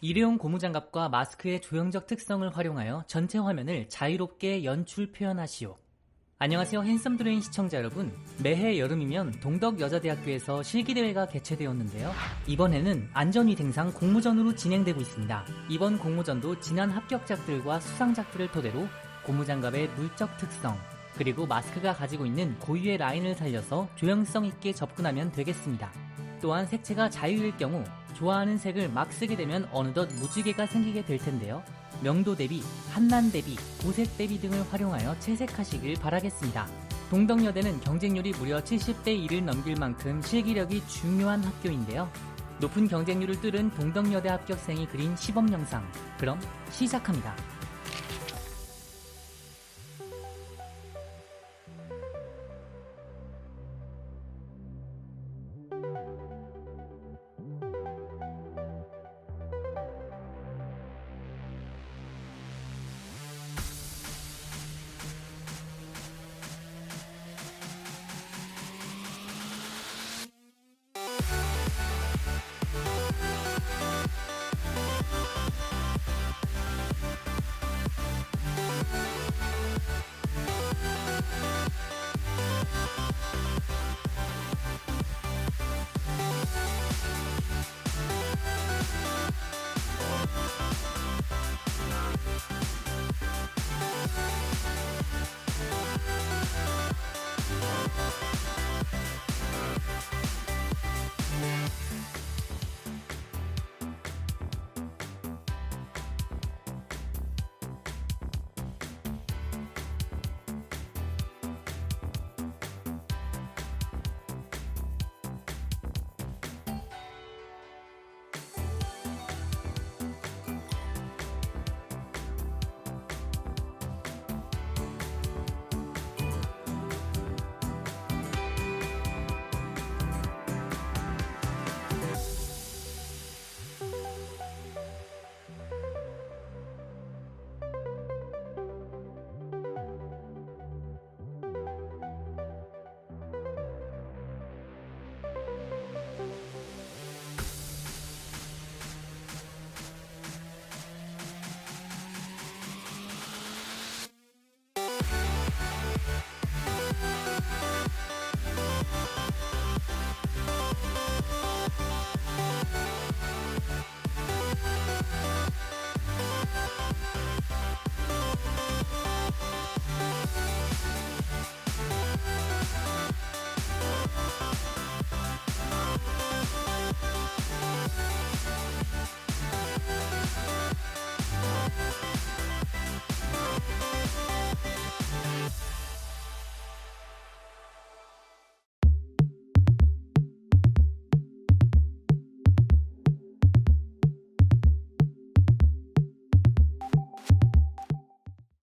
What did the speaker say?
일회용 고무장갑과 마스크의 조형적 특성을 활용하여 전체 화면을 자유롭게 연출 표현하시오. 안녕하세요 핸섬 드레인 시청자 여러분. 매해 여름이면 동덕여자대학교에서 실기대회가 개최되었는데요. 이번에는 안전위생상 공모전으로 진행되고 있습니다. 이번 공모전도 지난 합격작들과 수상작들을 토대로 고무장갑의 물적 특성 그리고 마스크가 가지고 있는 고유의 라인을 살려서 조형성 있게 접근하면 되겠습니다 또한 색채가 자유일 경우 좋아하는 색을 막 쓰게 되면 어느덧 무지개가 생기게 될 텐데요. 명도 대비, 한난 대비, 고색 대비 등을 활용하여 채색하시길 바라겠습니다. 동덕여대는 경쟁률이 무려 70대 1을 넘길 만큼 실기력이 중요한 학교인데요. 높은 경쟁률을 뚫은 동덕여대 합격생이 그린 시범 영상. 그럼 시작합니다.